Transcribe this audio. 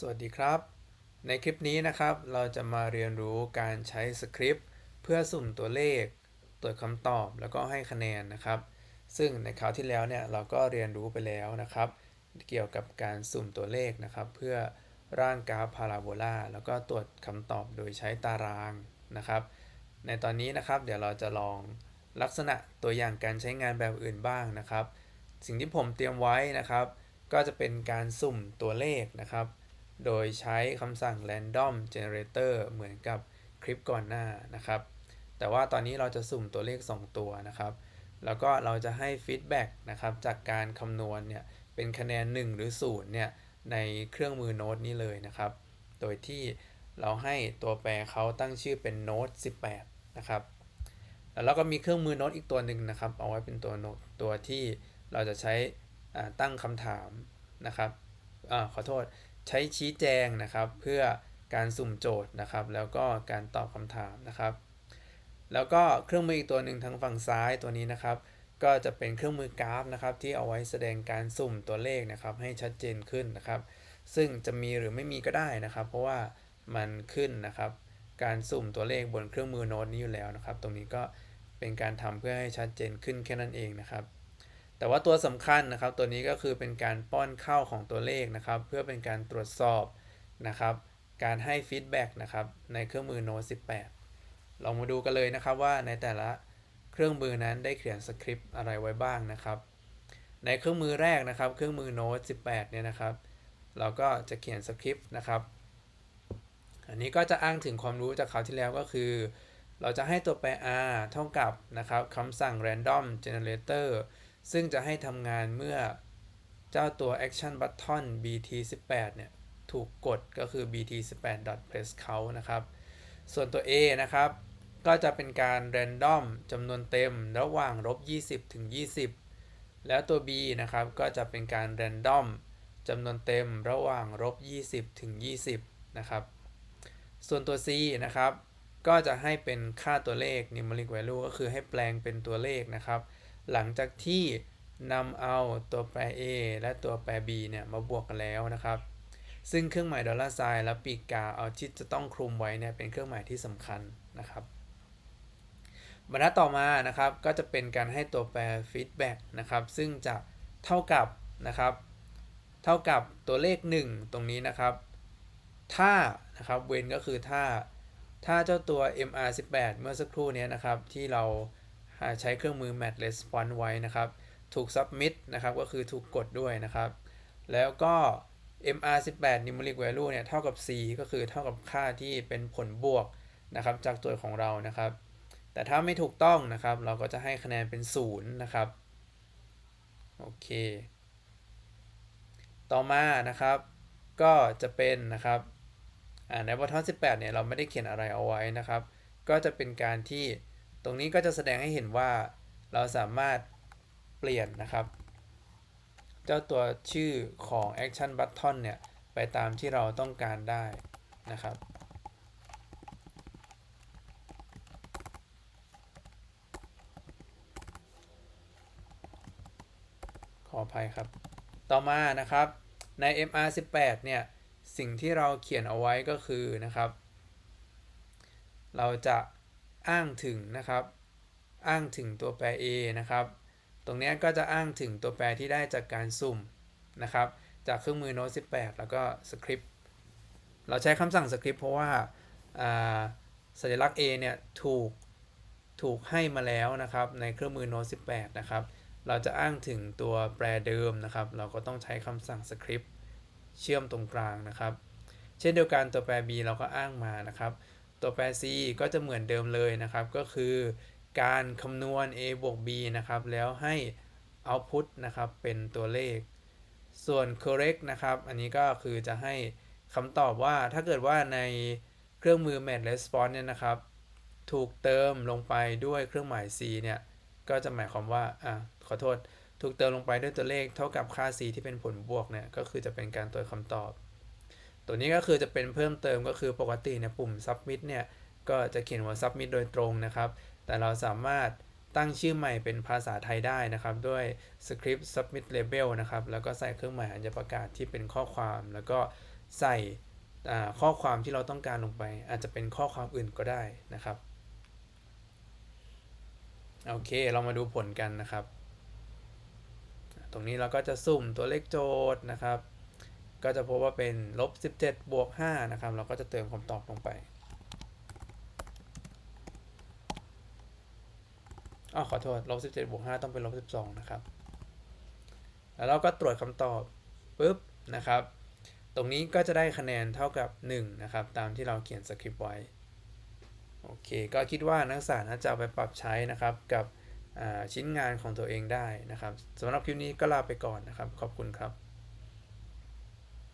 สวัสดีครับ ในคลิปนี้นะครับ เราจะมาเรียนรู้การใช้สคริปต์เพื่อสุ่มตัวเลข ตรวจคำตอบแล้วก็ให้คะแนนนะครับ ซึ่งในคราวที่แล้วเนี่ยเราก็เรียนรู้ไปแล้วนะครับ เกี่ยวกับการสุ่มตัวเลขนะครับ เพื่อร่างกราฟพาราโบลาแล้วก็ตรวจคำตอบโดยใช้ตารางนะครับ ในตอนนี้นะครับเดี๋ยวเราจะลองลักษณะตัวอย่างการใช้งานแบบอื่นบ้างนะครับ สิ่งที่ผมเตรียมไว้นะครับ ก็จะเป็นการสุ่มตัวเลขนะครับ โดยใช้คำสั่ง random generator เหมือนกับคลิปก่อนหน้านะครับ แต่ว่าตอนนี้เราจะสุ่มตัวเลข 2 ตัวนะครับ แล้วก็เราจะให้ฟีดแบ็กนะครับ จากการคำนวณเนี่ย เป็นคะแนน 1 หรือ 0 เนี่ย ในเครื่องมือโน้ตนี้เลยนะครับ โดยที่เราให้ตัวแปรเขาตั้งชื่อเป็นโน้ต18 นะครับ แล้วเราก็มีเครื่องมือโน้ตอีกตัวหนึ่งนะครับ เอาไว้เป็นตัวโน้ตตัวที่เราจะใช้ตั้งคำถามนะครับอขอโทษ ใช้ชี้แจงนะครับ เพื่อการสุ่มโจทย์นะครับ แล้วก็การตอบคำถามนะครับ แล้วก็เครื่องมืออีกตัวหนึ่งทางฝั่งซ้ายตัวนี้นะครับ ก็จะเป็นเครื่องมือกราฟนะครับ ที่เอาไว้แสดงการสุ่มตัวเลขนะครับ ให้ชัดเจนขึ้นนะครับ ซึ่งจะมีหรือไม่มีก็ได้นะครับ เพราะว่ามันขึ้นนะครับ การสุ่มตัวเลขบนเครื่องมือโน้ตนี้อยู่แล้วนะครับ ตรงนี้ก็เป็นการทำเพื่อให้ชัดเจนขึ้นแค่นั้นเองนะครับ แต่ว่าตัวสำคัญนะครับ ตัวนี้ก็คือเป็นการป้อนเข้าของตัวเลขนะครับ เพื่อเป็นการตรวจสอบนะครับ การให้ฟีดแบ็กนะครับในเครื่องมือ Note 18 ลองมาดูกันเลยนะครับว่าในแต่ละเครื่องมือนั้นได้เขียนสคริปต์อะไรไว้บ้างนะครับ ในเครื่องมือแรกนะครับ เครื่องมือ Note 18 เนี่ยนะครับ เราก็จะเขียนสคริปต์นะครับ อันนี้ก็จะอ้างถึงความรู้จากคราวที่แล้วก็คือ เราจะให้ตัวแปร r เท่ากับนะครับคำสั่ง random generator ซึ่งจะให้ทำงานเมื่อเจ้าตัว action button bt18 เนี่ย ถูกกดก็คือ bt18.press count นะครับ ส่วนตัว a นะครับ ก็จะเป็นการ random จำนวนเต็มระหว่างลบ20 ถึง 20 แล้วตัว b นะครับ ก็จะเป็นการ random จำนวนเต็มระหว่างลบ20 ถึง 20 นะครับ ส่วนตัว c นะครับ ก็จะให้เป็นค่าตัวเลข numeric value ก็คือให้แปลงเป็นตัวเลขนะครับ หลังจากที่นำเอาตัวแปร a และตัวแปร b เนี่ยมาบวกกันแล้วนะครับ ซึ่งเครื่องหมายดอลลาร์ไซน์และปีกกาเอาที่จะต้องคลุมไว้เนี่ยเป็นเครื่องหมายที่สำคัญนะครับบรรทัดต่อมานะครับก็จะเป็นการให้ตัวแปร feedback นะครับ ซึ่งจะเท่ากับนะครับ เท่ากับตัวเลข 1 ตรงนี้นะครับ ถ้านะครับเวนก็คือถ้าถ้าเจ้าตัว mr18 เมื่อสักครู่นี้นะครับที่เรา ใช้เครื่องมือ match response ไว้นะครับ ถูก submit นะครับ ก็คือถูกกดด้วยนะครับ แล้วก็ mr18 numeric value เนี่ย เท่ากับ c ก็คือเท่ากับค่าที่เป็นผลบวกนะครับ จากตัวของเรานะครับ แต่ถ้าไม่ถูกต้องนะครับ เราก็จะให้คะแนนเป็น 0 นะครับ โอเค ต่อมานะครับ ก็จะเป็นนะครับในบทที่18 เนี่ย เราไม่ได้เขียนอะไรเอาไว้นะครับ ก็จะเป็นการที่ รงนี้ก็จะแสดงให้เห็นว่าเราสามารถเปลี่ยนนะครับ เจ้าตัวชื่อของ action button เนี่ย ไปตามที่เราต้องการได้นะครับ ขออภัยครับ ต่อมานะครับใน MR18 เนี่ย สิ่งที่เราเขียนเอาไว้ก็คือนะครับ เราจะ อ้างถึงนะครับ อ้างถึงตัวแปร a นะครับ ตรงนี้ก็จะอ้างถึงตัวแปรที่ได้จากการสุ่มนะครับ จากเครื่องมือ Note 18 แล้วก็สคริปต์เราใช้คำสั่งสคริปต์เพราะว่าสัญลักษณ์ a เนี่ยถูกถูกให้มาแล้วนะครับในเครื่องมือ Note 18 นะครับ เราจะอ้างถึงตัวแปรเดิมนะครับ เราก็ต้องใช้คำสั่งสคริปต์เชื่อมตรงกลางนะครับ เช่นเดียวกันตัวแปร b เราก็อ้างมานะครับ ตัวแปร c ก็จะเหมือนเดิมเลยนะครับ ก็คือการคำนวณ a บวก b นะครับ แล้วให้ output นะครับ เป็นตัวเลข ส่วน correct นะครับ อันนี้ก็คือจะให้คำตอบว่าถ้าเกิดว่าในเครื่องมือ match response เนี่ยนะครับ ถูกเติมลงไปด้วยเครื่องหมาย c เนี่ย ก็จะหมายความว่า อะ ขอโทษ ถูกเติมลงไปด้วยตัวเลขเท่ากับค่า c ที่เป็นผลบวกเนี่ย ก็คือจะเป็นการตัวคำตอบ ตัวนี้ก็คือจะเป็นเพิ่มเติมก็คือปกติเนี่ยปุ่ม submit เนี่ยก็จะเขียนว่า submit โดยตรงนะครับ แต่เราสามารถตั้งชื่อใหม่เป็นภาษาไทยได้นะครับ ด้วย script submit label นะครับ แล้วก็ใส่เครื่องหมายอัญประกาศที่เป็นข้อความ แล้วก็ใส่ข้อความที่เราต้องการลงไป อาจจะเป็นข้อความอื่นก็ได้นะครับ โอเค เรามาดูผลกันนะครับ ตรงนี้เราก็จะสุ่มตัวเลขโจทย์นะครับ ก็จะพบว่าเป็นลบ 17 บวก 5 นะครับ เราก็จะเติมคำตอบลงไปอ๋อขอโทษลบ 17 บวก 5 ต้องเป็นลบ 12 นะครับ แล้วเราก็ตรวจคำตอบปุ๊บนะครับ ตรงนี้ก็จะได้คะแนนเท่ากับ 1 นะครับ ตามที่เราเขียนสคริปต์ไว้ โอเค ก็คิดว่านักศึกษาน่าจะเอาไปปรับใช้นะครับกับชิ้นงานของตัวเองได้นะครับสำหรับคลิปนี้ก็ลาไปก่อนนะครับ ขอบคุณครับ